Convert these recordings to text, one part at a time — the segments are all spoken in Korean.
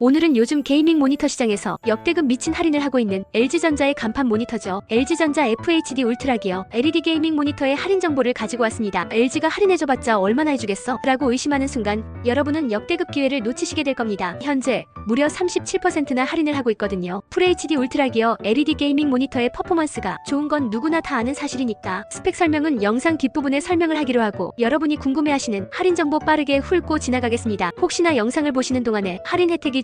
오늘은 요즘 게이밍 모니터 시장에서 역대급 미친 할인을 하고 있는 LG전자의 간판 모니터죠. LG전자 FHD 울트라 기어 LED 게이밍 모니터의 할인 정보를 가지고 왔습니다. LG가 할인해줘봤자 얼마나 해주겠어? 라고 의심하는 순간 여러분은 역대급 기회를 놓치시게 될 겁니다. 현재 무려 37%나 할인을 하고 있거든요. FHD 울트라 기어 LED 게이밍 모니터의 퍼포먼스가 좋은 건 누구나 다 아는 사실이니까 스펙 설명은 영상 뒷부분에 설명을 하기로 하고 여러분이 궁금해하시는 할인 정보 빠르게 훑고 지나가겠습니다. 혹시나 영상을 보시는 동안에 할인 혜택이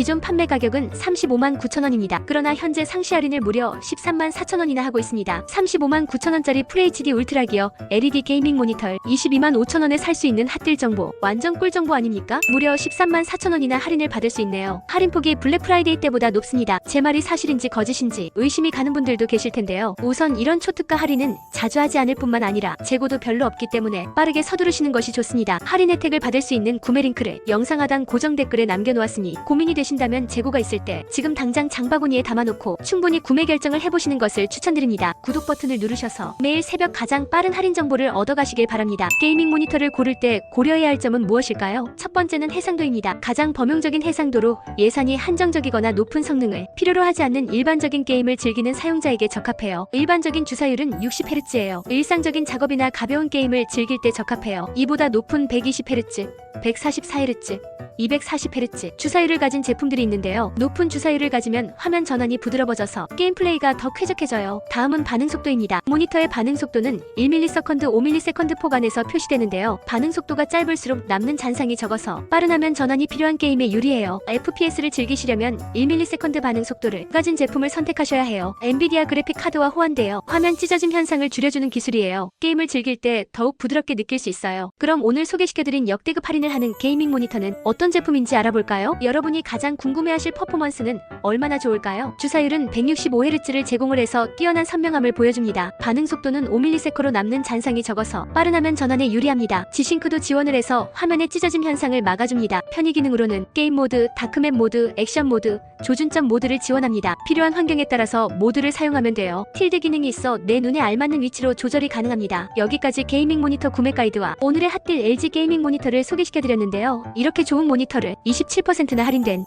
기존 판매 가격은 35만 9천원입니다. 그러나 현재 상시 할인을 무려 13만 4천원이나 하고 있습니다. 35만 9천원짜리 FHD 울트라 기어 LED 게이밍 모니터 22만 5천원에 살 수 있는 핫딜 정보 완전 꿀 정보 아닙니까? 무려 13만 4천원이나 할인을 받을 수 있네요. 할인폭이 블랙 프라이데이 때보다 높습니다. 제 말이 사실인지 거짓인지 의심이 가는 분들도 계실 텐데요. 우선 이런 초특가 할인은 자주 하지 않을 뿐만 아니라 재고도 별로 없기 때문에 빠르게 서두르시는 것이 좋습니다. 할인 혜택을 받을 수 있는 구매 링크를 영상 하단 고정 댓글에 남겨놓았으니 고민이 되 신다면 재고가 있을 때 지금 당장 장바구니에 담아놓고 충분히 구매 결정을 해보시는 것을 추천드립니다. 구독 버튼을 누르셔서 매일 새벽 가장 빠른 할인 정보를 얻어가시길 바랍니다. 게이밍 모니터를 고를 때 고려해야 할 점은 무엇일까요? 첫 번째는 해상도입니다. 가장 범용적인 해상도로 예산이 한정적이거나 높은 성능을 필요로 하지 않는 일반적인 게임을 즐기는 사용자에게 적합해요. 일반적인 주사율은 60Hz예요. 일상적인 작업이나 가벼운 게임을 즐길 때 적합해요. 이보다 높은 120Hz, 144Hz, 240Hz 주사율을 가진 제품 들이 있는데요. 높은 주사율을 가지면 화면 전환이 부드러워져서 게임 플레이가 더 쾌적해져요. 다음은 반응 속도입니다. 모니터의 반응 속도는 1ms, 5ms 폭 안에서 표시되는데요. 반응 속도가 짧을수록 남는 잔상이 적어서 빠른 화면 전환이 필요한 게임에 유리해요. FPS를 즐기시려면 1ms 반응 속도를 가진 제품을 선택하셔야 해요. 엔비디아 그래픽 카드와 호환되어 화면 찢어짐 현상을 줄여주는 기술이에요. 게임을 즐길 때 더욱 부드럽게 느낄 수 있어요. 그럼 오늘 소개시켜드린 역대급 할인을 하는 게이밍 모니터는 어떤 제품인지 알아볼까요? 여러분이 가장 궁금해하실 퍼포먼스는 얼마나 좋을까요? 주사율은 165Hz를 제공을 해서 뛰어난 선명함을 보여줍니다. 반응 속도는 5ms로 남는 잔상이 적어서 빠른 화면 전환에 유리합니다. 지싱크도 지원을 해서 화면의 찢어짐 현상을 막아줍니다. 편의 기능으로는 게임 모드, 다크맵 모드, 액션 모드, 조준점 모드를 지원합니다. 필요한 환경에 따라서 모드를 사용하면 돼요. 틸드 기능이 있어 내 눈에 알맞는 위치로 조절이 가능합니다. 여기까지 게이밍 모니터 구매 가이드와 오늘의 핫딜 LG 게이밍 모니터를 소개시켜드렸는데요. 이렇게 좋은 모니터를 27%나 할인된